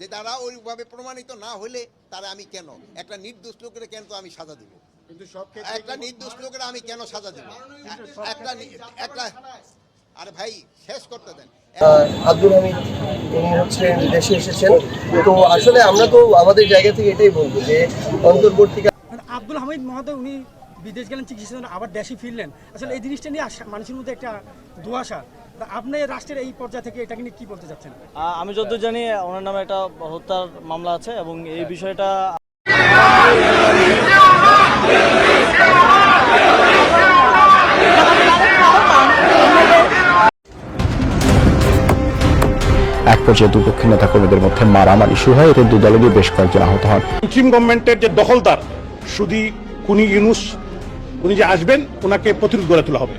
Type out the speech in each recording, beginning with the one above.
যে তারা ওইভাবে প্রমাণিত না হলে তারা আমি কেন? একটা নির্দোষ লোকের কেন তো আমি সাজা দিব? কিন্তু সব ক্ষেত্রে একটা নির্দোষ লোকের আমি কেন সাজা দিব? একটা একটা আরে ভাই শেষ করতে দেন। আব্দুল হামিদ উনি হচ্ছেন দেশে এসেছেন। তো আসলে আমরা তো আমাদের জায়গা থেকে এটাই বলব যে অন্তর্বর্তীকাল মানে আব্দুল হামিদ মহোদয় উনি বিদেশ গেলেন চিকিৎসার আবার দেশে ফিরলেন। আসলে এই জিনিসটা নিয়ে মানুষের মধ্যে একটা দুয়াশা আপনি রাষ্ট্রের এই পর্যায়ে থেকে এটাকে নিয়ে কি বলতে চাচ্ছেন? আমি যতদূর জানি ওনার নামে একটা হত্যার মামলা আছে এবং এই বিষয়টা এক পর্যায়ে দুপক্ষের নেতাকর্মীদের মধ্যে মারামারি শুরু হয় এতে দুদলেরই বেশ কয়েকজন আহত হন। পশ্চিম গভর্নমেন্টের যে দখলদার শুধু কুনি ইউনুস উনি যে আসবেন ওনাকে প্রতিরোধ গড়ে তোলা হবে।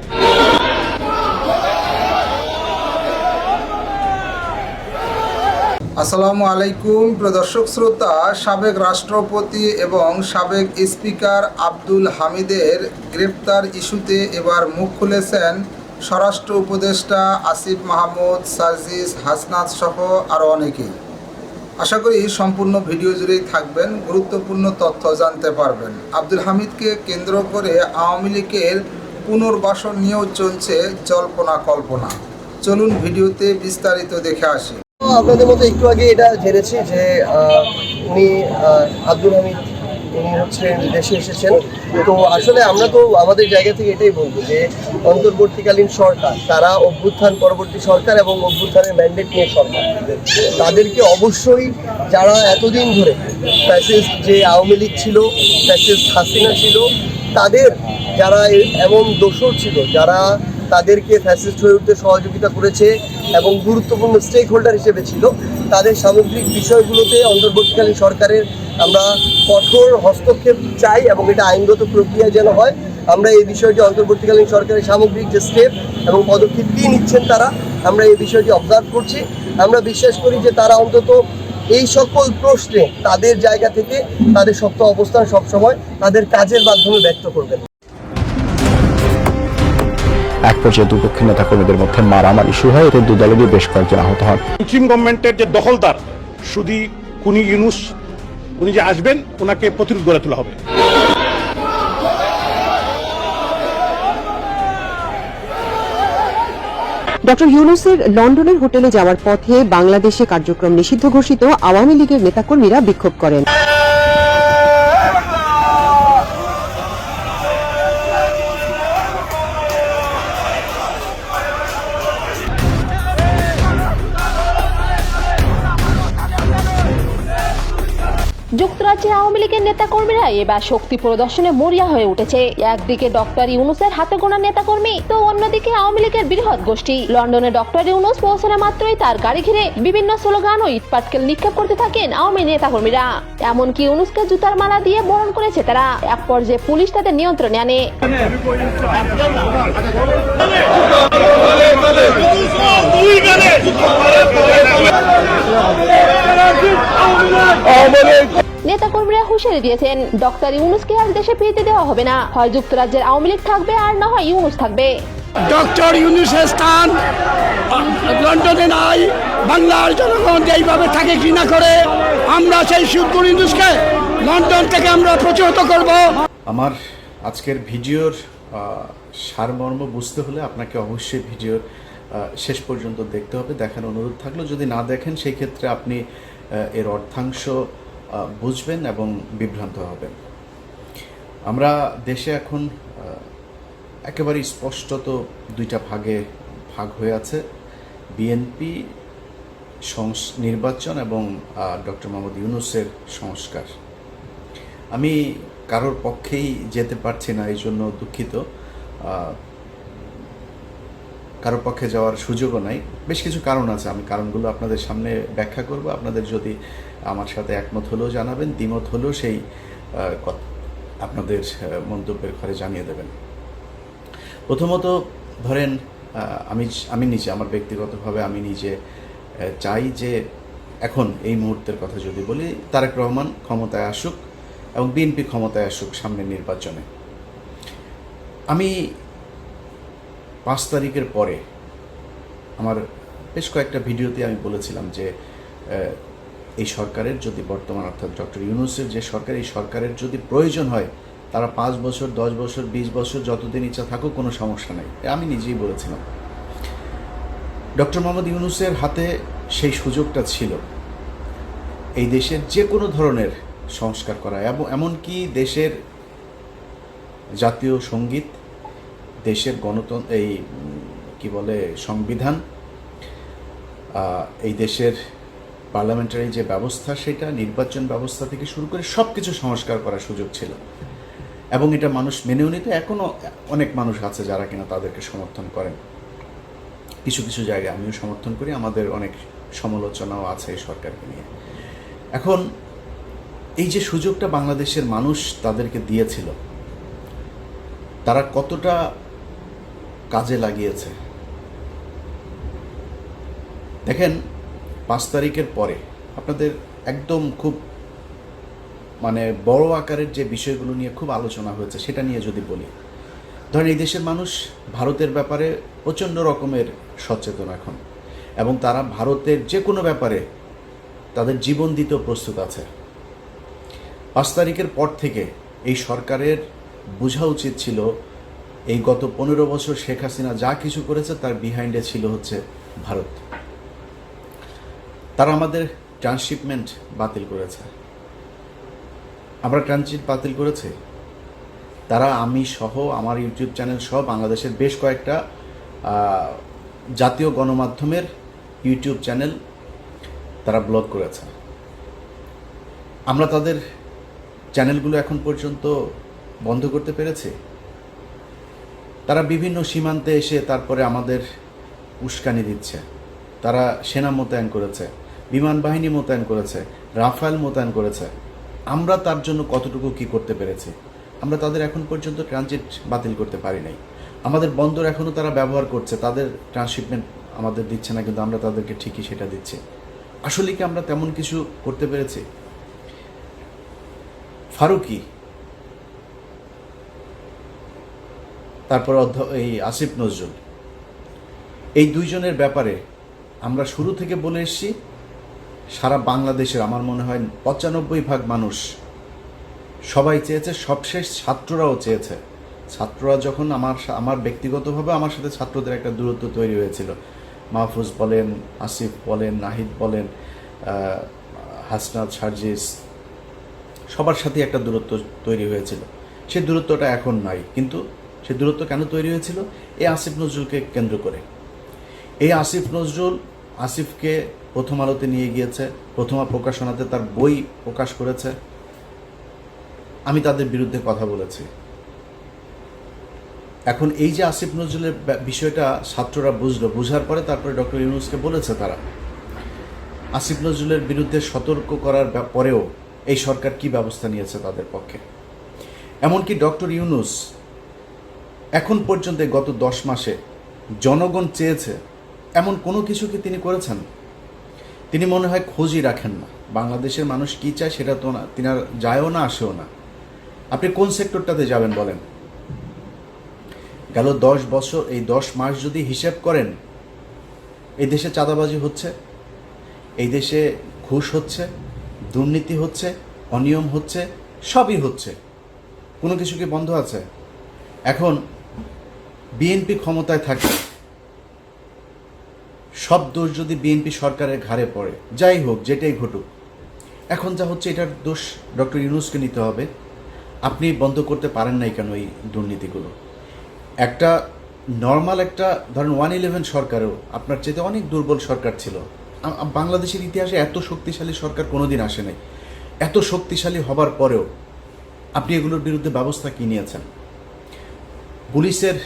আসসালামু আলাইকুম প্রদর্শক শ্রোতা, সাবেক রাষ্ট্রপতি এবং সাবেক স্পিকার আব্দুল হামিদের গ্রেপ্তার ইস্যুতে এবার মুখ খুলেছেন স্বরাষ্ট্র উপদেষ্টা আসিফ মাহমুদ, সার্জিস হাসনাত সহ আরও অনেকেই আশা করি সম্পূর্ণ ভিডিও জুড়েই থাকবেন, গুরুত্বপূর্ণ তথ্য জানতে পারবেন। আব্দুল হামিদকে কেন্দ্র করে আওয়ামী লীগের পুনর্বাসন নিয়েও চলছে জল্পনা কল্পনা। চলুন ভিডিওতে বিস্তারিত দেখে আসি। আপনাদের মতো একটু আগে এটা জেনেছি যে উনি আব্দুল হামিদ, উনি হচ্ছেন দেশে এসেছেন। তো আসলে আমরা তো আমাদের জায়গা থেকে এটাই বলব যে, অন্তর্বর্তীকালীন সরকার, তারা অভ্যুত্থান, পরবর্তী সরকার এবং অভ্যুত্থানের ম্যান্ডেট নিয়ে সরকার। তাদেরকে অবশ্যই যারা এতদিন ধরে ফ্যাসিস্ট যে আওয়ামী লীগ ছিল ফ্যাসিস্ট হাসিনা ছিল, তাদের যারা এমন দোষর ছিল, যারা তাদেরকে ফ্যাসিস্ট হয়ে উঠতে সহযোগিতা করেছে এবং গুরুত্বপূর্ণ স্টেক হোল্ডার হিসেবে ছিল। তাদের সামগ্রিক বিষয়গুলোতে অন্তর্বর্তীকালীন সরকারের আমরা কঠোর হস্তক্ষেপ চাই এবং এটা আইনগত প্রক্রিয়া যেন হয়। আমরা এই বিষয়টি অন্তর্বর্তীকালীন সরকারের সামগ্রিক যে স্টেপ এবং পদক্ষেপ কী নিচ্ছেন তারা, আমরা এই বিষয়টি অবজার্ভ করছি। আমরা বিশ্বাস করি যে তারা অন্তত এই সকল প্রশ্নে তাদের জায়গা থেকে তাদের শক্ত অবস্থান সবসময় তাদের কাজের মাধ্যমে ব্যক্ত করবেন। এক পর্যায়ে দুপক্ষের নেতাকর্মীদের মধ্যে মারামারি শুরু হয়। এতে দুদলেরই বেশ কয়েকজন আহত হন। পশ্চিম গভর্নমেন্টের যে দখলদার শুধু কুনি ইউনুস উনি যে আসবেন ওনাকে প্রতিরোধ গড়ে তোলা হবে। ডক্টর ইউনুসের লন্ডনের হোটেলে যাওয়ার পথে বাংলাদেশে কার্যক্রম নিষিদ্ধ ঘোষিত আওয়ামী লীগের নেতাকর্মীরা বিক্ষোভ করেন। যুক্তরাজ্যে আওয়ামী লীগের নেতাকর্মীরা এবার শক্তি প্রদর্শনে মরিয়া হয়ে উঠেছে। একদিকে ডক্টর ইউনুসের হাতে গোনা নেতাকর্মী, তো অন্যদিকে আওয়ামী লীগের বৃহৎ গোষ্ঠী। লন্ডনে ডক্টর ইউনুস পৌঁছানো মাত্রই তার গাড়ি ঘিরে বিভিন্ন স্লোগান ও ইটপাটকেল নিক্ষেপ করতে থাকেন আওয়ামী নেতাকর্মীরা। এমনকি ইউনুসকে জুতার মালা দিয়ে বরণ করেছে তারা। এক পর্যায়ে পুলিশ তাদের নিয়ন্ত্রণে আনে। নেতাকর্মীরা হুঁশিয়ারি দিয়েছেন ডক্টর ইউনুসকে আর দেশে ফিরতে দেওয়া হবে না। হয় যুক্তরাজ্যের আওয়ামী লীগ থাকবে আর না হয় ইউনুস থাকবে। ডক্টর ইউনুসের স্থান লন্ডনে নাই বাংলার জনগণ যেইভাবে থাকে ঘৃণা করে আমরা সেই সুদপুর ইউনুসকে লন্ডন থেকে আমরা প্রতিহত করব। আমার আজকের ভিডিওর সারমর্ম বুঝতে হলে আপনাকে অবশ্যই ভিডিওর শেষ পর্যন্ত দেখতে হবে দেখার অনুরোধ থাকল। যদি না দেখেন সেই ক্ষেত্রে আপনি এর অর্থাংশ বুঝবেন এবং বিভ্রান্ত হবেন। আমরা দেশে এখন একেবারে স্পষ্টত দুইটা ভাগে ভাগ হয়ে আছে। বিএনপি সংস, নির্বাচন এবং ডক্টর মোহাম্মদ ইউনুসের সংস্কার। আমি কারোর পক্ষেই যেতে পারছি না এই জন্য দুঃখিত কারোর পক্ষে যাওয়ার সুযোগও নাই। বেশ কিছু কারণ আছে। আমি কারণগুলো আপনাদের সামনে ব্যাখ্যা করব। আপনাদের যদি আমার সাথে একমত হলেও জানাবেন, দ্বিমত হলেও সেই আপনাদের মন্তব্যের ঘরে জানিয়ে দেবেন। প্রথমত ধরেন আমি আমি নিজে, আমার ব্যক্তিগতভাবে আমি নিজে চাই যে এখন এই মুহূর্তের কথা যদি বলি, তারেক রহমান ক্ষমতায় আসুক এবং বিএনপি ক্ষমতায় আসুক সামনের নির্বাচনে। আমি পাঁচ তারিখের পরে আমার বেশ কয়েকটা ভিডিওতে আমি বলেছিলাম যে এই সরকারের যদি বর্তমান অর্থাৎ ডক্টর ইউনুসের যে সরকার, এই সরকারের যদি প্রয়োজন হয়, তারা পাঁচ বছর, দশ বছর, বিশ বছর যতদিন ইচ্ছা থাকুক, কোনো সমস্যা নেই। আমি নিজেই বলেছিলাম। ডক্টর মোহাম্মদ ইউনুসের হাতে সেই সুযোগটা ছিল। এই দেশের যে কোনো ধরনের সংস্কার করা এবং এমনকি দেশের জাতীয় সংগীত দেশের গণতন্ত্র এই, কি বলে, সংবিধান এই দেশের পার্লামেন্টারি যে ব্যবস্থা, সেটা নির্বাচন ব্যবস্থা থেকে শুরু করে সব কিছু সংস্কার করার সুযোগ ছিল। এবং এটা মানুষ মেনেও নিতে এখনও অনেক মানুষ আছে যারা কিনা তাদেরকে সমর্থন করেন। কিছু কিছু জায়গায় আমিও সমর্থন করি, আমাদের অনেক সমালোচনাও আছে এই সরকারকে নিয়ে। এখন, এই যে সুযোগটা বাংলাদেশের মানুষ তাদেরকে দিয়েছিল, তারা কতটা কাজে লাগিয়েছে। দেখেন, পাঁচ তারিখের পরে আপনাদের একদম খুব মানে বড় আকারের যে বিষয়গুলো নিয়ে খুব আলোচনা হয়েছে, সেটা নিয়ে যদি বলি। ধরেন, এই দেশের মানুষ ভারতের ব্যাপারে প্রচণ্ড রকমের সচেতন এখন এবং তারা ভারতের যে কোনো ব্যাপারে তাদের জীবন দিতেও প্রস্তুত আছে। পাঁচ তারিখের পর থেকে এই সরকারের বোঝা উচিত ছিল এই গত পনেরো বছর শেখ হাসিনা যা কিছু করেছে, তার বিহাইন্ডে ছিল হচ্ছে ভারত। তারা আমাদের ট্রান্সশিপমেন্ট বাতিল করেছে। আমরা ট্রানজিট বাতিল করেছি। তারা, আমি সহ আমার ইউটিউব চ্যানেল সহ বাংলাদেশের বেশ কয়েকটা জাতীয় গণমাধ্যমের ইউটিউব চ্যানেল তারা ব্লক করেছে। আমরা তাদের চ্যানেলগুলো এখন পর্যন্ত বন্ধ করতে পেরেছি। তারা বিভিন্ন সীমান্তে এসে তারপরে আমাদের উস্কানি দিচ্ছে। তারা সেনা মোতায়েন করেছে, বিমান বাহিনী মোতায়েন করেছে, রাফায়েল মোতায়েন করেছে। আমরা তার জন্য কতটুকু কি করতে পেরেছি? আমরা তাদের এখন পর্যন্ত ট্রানজিট বাতিল করতে পারি নাই। আমাদের বন্দর এখনও তারা ব্যবহার করছে, তাদের ট্রান্সশিপমেন্ট আমাদের দিচ্ছে না, কিন্তু আমরা তাদেরকে ঠিকই সেটা দিচ্ছি। আসলে কি আমরা তেমন কিছু করতে পেরেছি? ফারুকি তারপর এই আসিফ নজরুল। এই দুইজনের ব্যাপারে আমরা শুরু থেকে বলে এসেছি, সারা বাংলাদেশের আমার মনে হয় পঁচানব্বই ভাগ মানুষ সবাই চেয়েছে, সবশেষ ছাত্ররাও চেয়েছে। ছাত্ররা যখন আমার আমার ব্যক্তিগতভাবে আমার সাথে ছাত্রদের একটা দূরত্ব তৈরি হয়েছিল। মাহফুজ বলেন, আসিফ বলেন, নাহিদ বলেন হাসনাত, সার্জিস, সবার সাথে একটা দূরত্ব তৈরি হয়েছিল। সেই দূরত্বটা এখন নাই। কিন্তু সেই দূরত্ব কেন তৈরি হয়েছিল? এই আসিফ নজরুলকে কেন্দ্র করে। এই আসিফ নজরুল আসিফকে প্রথম আলোতে নিয়ে গিয়েছে, প্রথমা প্রকাশনাতে তার বই প্রকাশ করেছে। আমি তাদের বিরুদ্ধে কথা বলেছি। এখন এই যে আসিফ নজরুলের বিষয়টা ছাত্ররা বুঝলো, বুঝার পরে তারপরে ডক্টর ইউনুসকে বলেছে তারা। আসিফ নজরুলের বিরুদ্ধে সতর্ক করার পরেও এই সরকার কি ব্যবস্থা নিয়েছে তাদের পক্ষে? এমনকি ডক্টর ইউনুস এখন পর্যন্ত গত দশ মাসে জনগণ চেয়েছে এমন কোনো কিছু কি তিনি করেছেন? তিনি মনে হয় খোঁজই রাখেন না। বাংলাদেশের মানুষ কি চায় সেটা তো না, তিনি আর যায়ও না, আসেও না। আপনি কোন সেক্টরটাতে যাবেন বলেন? গেল দশ বছর, এই দশ মাস যদি হিসেব করেন, এই দেশে চাঁদাবাজি হচ্ছে, এই দেশে ঘুষ হচ্ছে, দুর্নীতি হচ্ছে, অনিয়ম হচ্ছে, সবই হচ্ছে। কোনো কিছু কি বন্ধ আছে? এখন বিএনপি ক্ষমতায় থাকে। সব দোষ যদি বিএনপি সরকারের ঘাড়ে পড়ে, যাই হোক, যেটাই ঘটুক। এখন যা হচ্ছে, এটার দোষ ডক্টর ইউনুসকে নিতে হবে। আপনি বন্ধ করতে পারেন নাই কেন এই দুর্নীতিগুলো? একটা নর্মাল একটা, ধরেন ওয়ান ইলেভেন সরকারও আপনার চেয়ে অনেক দুর্বল সরকার ছিল। বাংলাদেশের ইতিহাসে এত শক্তিশালী সরকার কোনোদিন আসে নাই। এত শক্তিশালী হবার পরেও আপনি এগুলোর বিরুদ্ধে ব্যবস্থা কি নিয়েছেন? পুলিশের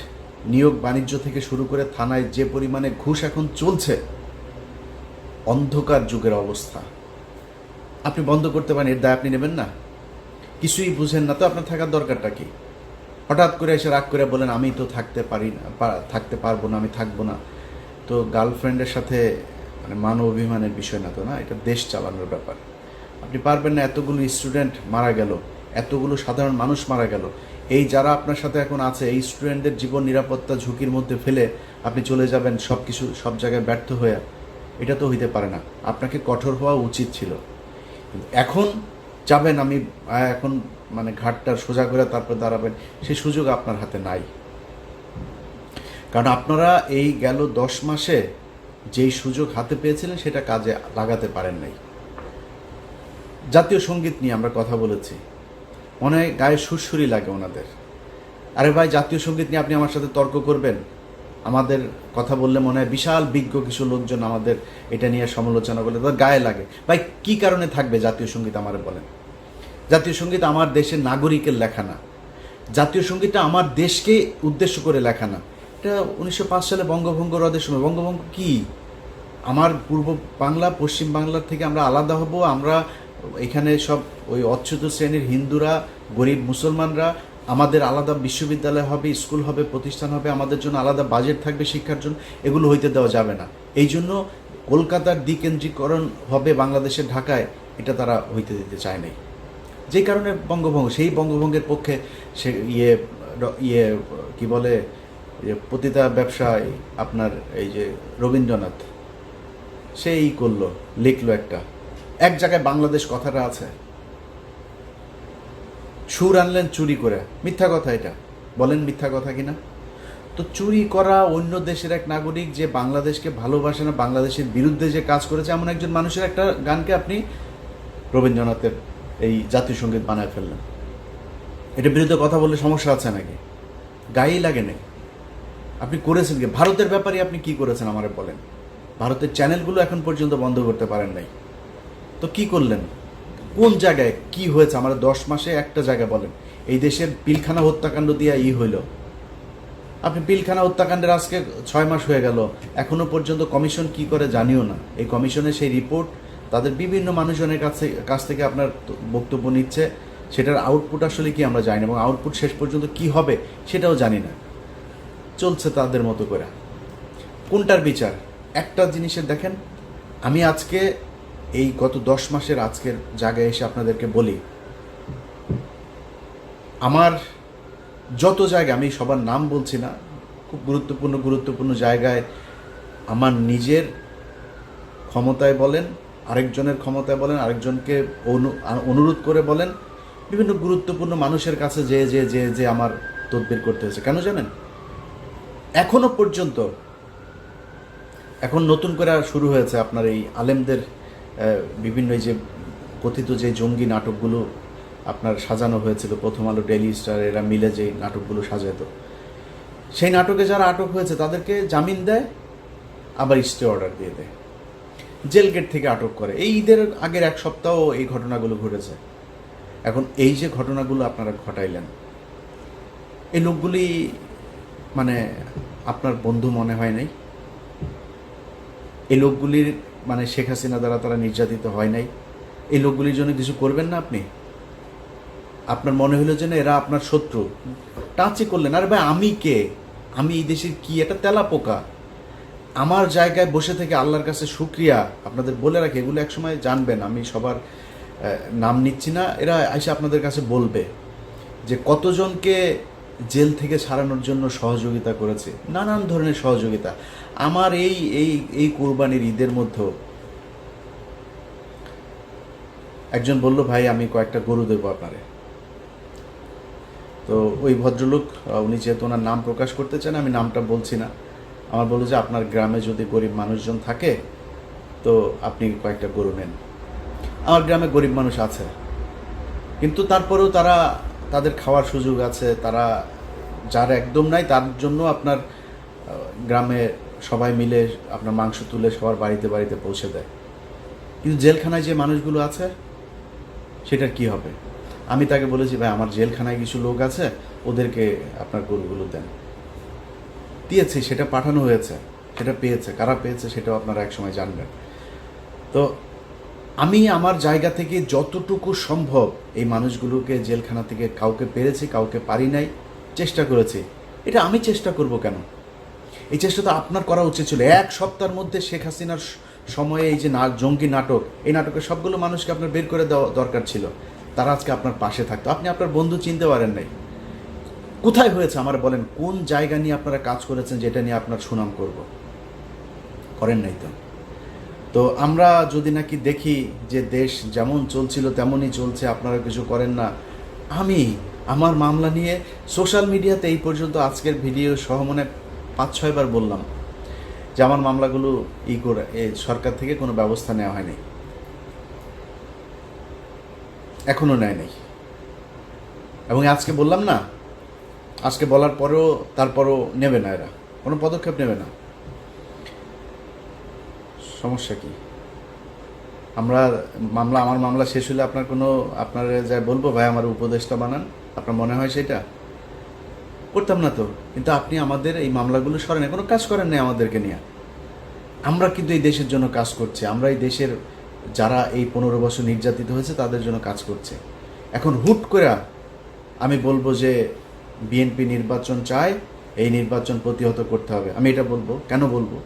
নিয়োগ বাণিজ্য থেকে শুরু করে থানায় যে পরিমাণে ঘুষ এখন চলছে, অন্ধকার যুগের অবস্থা। আপনি বন্ধ করতে পারেন, এর দায় আপনি নেবেন না। কিছুই বুঝেন না, তো আপনার থাকার দরকারটা কি? হঠাৎ করে এসে রাগ করে বলেন, আমি তো থাকতে পারি না থাকতে পারব না, আমি থাকব না। তো গার্লফ্রেন্ডের সাথে মানে মান অভিমানের বিষয় না তো না? এটা দেশ চালানোর ব্যাপার। আপনি পারবেন না, এতগুলো স্টুডেন্ট মারা গেল, এতগুলো সাধারণ মানুষ মারা গেল। এই যারা আপনার সাথে এখন আছে, এই স্টুডেন্টদের জীবন নিরাপত্তা ঝুঁকির মধ্যে ফেলে আপনি চলে যাবেন সব কিছু সব জায়গায় ব্যর্থ হয়ে, এটা তো হইতে পারে না। আপনাকে কঠোর হওয়া উচিত ছিল। এখন যাবেন, আমি এখন মানে ঘাটটা সোজা করে তারপর দাঁড়াবেন সেই সুযোগ আপনার হাতে নাই। কারণ আপনারা এই গেল দশ মাসে যেই সুযোগ হাতে পেয়েছিলেন, সেটা কাজে লাগাতে পারেন নাই। জাতীয় সংগীত নিয়ে আমরা কথা বলেছি। মনে হয় গায়ে সুরসুরি লাগে ওনাদের। আরে ভাই, জাতীয় সংগীত নিয়ে আপনি আমার সাথে তর্ক করবেন? আমাদের কথা বললে মনে হয় বিশাল বিজ্ঞ কিছু লোকজন আমাদের এটা নিয়ে সমালোচনা করলে তাদের গায়ে লাগে। ভাই, কি কারণে থাকবে জাতীয় সংগীত আমার বলেন? জাতীয় সংগীত আমার দেশের নাগরিকের লেখা না। জাতীয় সঙ্গীতটা আমার দেশকে উদ্দেশ্য করে লেখা না। এটা উনিশশো পাঁচ সালে বঙ্গভঙ্গ রদের সময়। বঙ্গভঙ্গ কি? আমার পূর্ব বাংলা, পশ্চিম বাংলার থেকে আমরা আলাদা হব, আমরা এখানে সব ওই অচ্যুত শ্রেণির হিন্দুরা, গরিব মুসলমানরা, আমাদের আলাদা বিশ্ববিদ্যালয় হবে, স্কুল হবে, প্রতিষ্ঠান হবে, আমাদের জন্য আলাদা বাজেট থাকবে শিক্ষার জন্য, এগুলো হইতে দেওয়া যাবে না। এই জন্য কলকাতার দ্বিকেন্দ্রীকরণ হবে বাংলাদেশের ঢাকায়, এটা তারা হইতে দিতে চায় নাই। যেই কারণে বঙ্গভঙ্গ, সেই বঙ্গভঙ্গের পক্ষে সে ইয়ে ইয়ে কি বলে যে পতিতা ব্যবসায় আপনার এই যে রবীন্দ্রনাথ, সেই করল, লিখলো একটা। এক জায়গায় বাংলাদেশ কথাটা আছে। সুর আনলেন চুরি করে। মিথ্যা কথা এটা। বলেন মিথ্যা কথা কিনা? তো চুরি করা অন্য দেশের এক নাগরিক যে বাংলাদেশকে ভালোবাসে না, বাংলাদেশের বিরুদ্ধে যে কাজ করেছে, এমন একজন মানুষের একটা গানকে আপনি রবীন্দ্রনাথের এই জাতীয় সংগীত বানায় ফেললেন। এটা বিরুদ্ধে কথা বললে সমস্যা আছে নাকি? গায়েই লাগে নাকি? আপনি করেছেন কি? ভারতের ব্যাপারে আপনি কি করেছেন আমারে বলেন। ভারতের চ্যানেলগুলো এখন পর্যন্ত বন্ধ করতে পারেন নাই। তো কি করলেন? কোন জায়গায় কি হয়েছে? আমার দশ মাসে একটা জায়গায় বলেন। এই দেশের পিলখানা হত্যাকাণ্ড দিয়ে ই হইল। আপনি পিলখানা হত্যাকাণ্ডের আজকে ছয় মাস হয়ে গেল। এখনও পর্যন্ত কমিশন কি করে জানিও না। এই কমিশনের সেই রিপোর্ট তাদের বিভিন্ন মানুষজনের কাছে, কাছ থেকে আপনার বক্তব্য নিচ্ছে। সেটার আউটপুট আসলে কি আমরা জানি না এবং আউটপুট শেষ পর্যন্ত কি হবে সেটাও জানি না। চলছে তাদের মতো করে। কোনটার বিচার? একটা জিনিসের দেখেন, আমি আজকে এই গত দশ মাসের আজকের জায়গায় এসে আপনাদেরকে বলি, আমার যত জায়গা আমি সবার নাম বলছি না, খুব গুরুত্বপূর্ণ গুরুত্বপূর্ণ জায়গায় আমার নিজের ক্ষমতায় বলেন, আরেকজনের ক্ষমতায় বলেন, আরেকজনকে অনু- অনুরোধ করে বলেন, বিভিন্ন গুরুত্বপূর্ণ মানুষের কাছে যে যে যে যে আমার তদবির করতে হয়েছে। কেন জানেন? এখনও পর্যন্ত, এখন নতুন করে শুরু হয়েছে আপনার এই আলেমদের বিভিন্ন যে কথিত যে জঙ্গি নাটকগুলো আপনার সাজানো হয়েছিল, প্রথম আলো, ডেইলি স্টার, এরা মিলে যে নাটকগুলো সাজাতো সেই নাটকে যারা আটক হয়েছে, তাদেরকে জামিন দেয়, আবার স্টে অর্ডার দিয়ে দেয়। জেল গেট থেকে আটক করে। এই ঈদের আগের এক সপ্তাহ এই ঘটনাগুলো ঘটেছে। এখন এই যে ঘটনাগুলো আপনারা ঘটাইলেন, এই লোকগুলি মানে আপনার বন্ধু মনে হয় নাই? এই লোকগুলির মানে শেখ হাসিনা দ্বারা তারা নির্যাতিত হয় নাই। এই লোকগুলির জন্য কিছু করবেন না আপনি? আপনার মনে হলো যে না এরা আপনার শত্রু। টাচই করলেন, আরে ভাই, আমি কে? আমি এই দেশের কি? একটা তেলা পোকা আমার জায়গায় বসে থেকে আল্লাহর কাছে শুক্রিয়া। আপনাদের বলে রাখি, এগুলো একসময় জানবেন। আমি সবার নাম নিচ্ছি না। এরা এসে আপনাদের কাছে বলবে যে কতজনকে জেল থেকে ছাড়ানোর জন্য সহযোগিতা করেছে। নানান ধরনের সহযোগিতা। আমার এই এই এই কোরবানির ঈদের মধ্যেও একজন বলল, ভাই, আমি কয়েকটা গরু দেবো আপনারে। তো ওই ভদ্রলোক উনি যেহেতু ওনার নাম প্রকাশ করতে চান আমি নামটা বলছি না। আমার বলল যে, আপনার গ্রামে যদি গরিব মানুষজন থাকে, তো আপনি কয়েকটা গরু নেন। আমার গ্রামে গরিব মানুষ আছে। কিন্তু তারপরেও তারা তাদের খাওয়ার সুযোগ আছে, তারা যার একদম নাই, তার জন্য আপনার গ্রামে সবাই মিলে আপনার মাংস তুলে সবার বাড়িতে বাড়িতে পৌঁছে দেয়। কিন্তু জেলখানায় যে মানুষগুলো আছে সেটার কি হবে? আমি তাকে বলেছি, ভাই, আমার জেলখানায় কিছু লোক আছে, ওদেরকে আপনার গরুগুলো দেন। দিয়েছি, সেটা পাঠানো হয়েছে, সেটা পেয়েছে, কারা পেয়েছে সেটাও আপনারা একসময় জানবেন। তো আমি আমার জায়গা থেকে যতটুকু সম্ভব এই মানুষগুলোকে জেলখানা থেকে কাউকে পেরেছি, কাউকে পারি নাই, চেষ্টা করেছি। এটা আমি চেষ্টা করব কেন? এই চেষ্টা তো আপনার করা উচিত ছিল। এক সপ্তাহের মধ্যে শেখ হাসিনার সময়ে এই যে না, জঙ্গি নাটক, এই নাটকের সবগুলো মানুষকে আপনার বের করে দেওয়া দরকার ছিল। তারা আজকে আপনার পাশে থাকতো। আপনি আপনার বন্ধু চিনতে পারেন নাই। কোথায় হয়েছে আমার বলেন? কোন জায়গা নিয়ে আপনারা কাজ করেছেন যেটা নিয়ে আপনার সুনাম করব? করেন নাই তো। তো আমরা যদি নাকি দেখি যে দেশ যেমন চলছিল, তেমনই চলছে, আপনারা কিছু করেন না। আমি আমার মামলা নিয়ে সোশ্যাল মিডিয়াতে এই পর্যন্ত আজকের ভিডিও সহ মনে পাঁচ ছয়বার বললাম যে আমার মামলাগুলো ই করে সরকার থেকে কোনো ব্যবস্থা নেওয়া হয়নি। এখনও নেয় এবং আজকে বললাম না, আজকে বলার পরেও, তারপরও নেবে না এরা। কোনো পদক্ষেপ নেবে না। সমস্যা কি? আমরা মামলা, আমার মামলা শেষ হলে আপনার কোনো, আপনার যা বলব, ভাই, আমার উপদেশটা বানান। আপনার মনে হয় সেটা? করতাম না তো। কিন্তু আপনি আমাদের এই মামলাগুলো সরেন। কোনো কাজ করেন নাই আমাদেরকে নিয়ে। আমরা কিন্তু এই দেশের জন্য কাজ করছি। আমরা এই দেশের যারা এই পনেরো বছর নির্যাতিত হয়েছে, তাদের জন্য কাজ করছে। এখন হুট করে আমি বলব যে বিএনপি নির্বাচন চায়, এই নির্বাচন প্রতিহত করতে হবে। আমি এটা বলব। কেন বলব?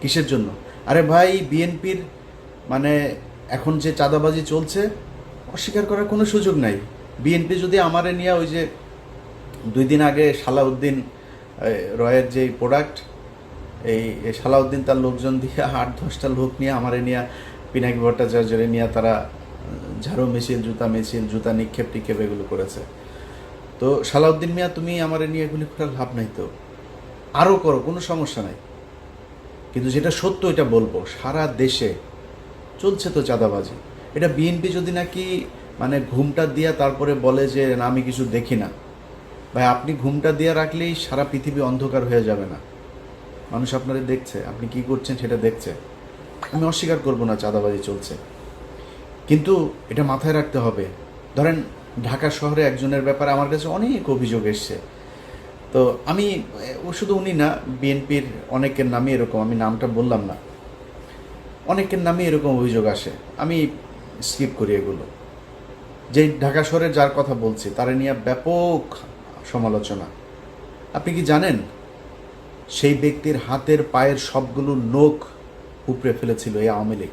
কিসের জন্য? আরে ভাই, বিএনপির মানে এখন যে চাঁদাবাজি চলছে, অস্বীকার করার কোনো সুযোগ নাই। বিএনপি যদি আমারে নিয়ে ওই যে দুই দিন আগে সালাউদ্দিন রয়ের যে প্রোডাক্ট এই সালাউদ্দিন তার লোকজন দিয়ে আট দশটা লোক নিয়ে আমারে নিয়ে, পিনাকি ভট্টাচার্যের নিয়ে তারা, ঝাড়ু মিছিল, জুতা মিছিল, জুতা নিক্ষেপ টিক্ষেপ এগুলো করেছে। তো সালাউদ্দিন মিয়া, তুমি আমারে নিয়ে এগুলি করার লাভ নাই তো? আরও করো, কোনো সমস্যা নাই। কিন্তু যেটা সত্য, এটা বলব, সারা দেশে চলছে তো চাঁদাবাজি। এটা বিএনপি যদি নাকি মানে ঘুমটা দিয়া তারপরে বলে যে, না, আমি কিছু দেখি না। ভাই, আপনি ঘুমটা দিয়ে রাখলেই সারা পৃথিবী অন্ধকার হয়ে যাবে না। মানুষ আপনারা দেখছে, আপনি কি করছেন সেটা দেখছে। আমি অস্বীকার করব না, চাঁদাবাজি চলছে। কিন্তু এটা মাথায় রাখতে হবে। ধরেন, ঢাকা শহরে একজনের ব্যাপারে আমার কাছে অনেক অভিযোগ এসছে। তো আমি শুধু উনি না, বিএনপির অনেকের নামে এরকম, আমি নামটা বললাম না। অনেকের নামে এরকম অভিযোগ আসে, আমি স্কিপ করি এগুলো। যে ঢাকা শহরে যার কথা বলছি, তারা নিয়ে ব্যাপক সমালোচনা। আপনি কি জানেন, সেই ব্যক্তির হাতের পায়ের সবগুলো নখ উপড়ে ফেলেছিল এই আওয়ামী লীগ?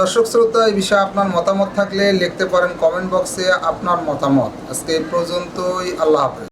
দর্শক, শ্রোতা, এই বিষয়ে আপনার মতামত থাকলে লিখতে পারেন কমেন্ট বক্সে আপনার মতামত। আজকে এই পর্যন্তই, আল্লাহ হাফেজ।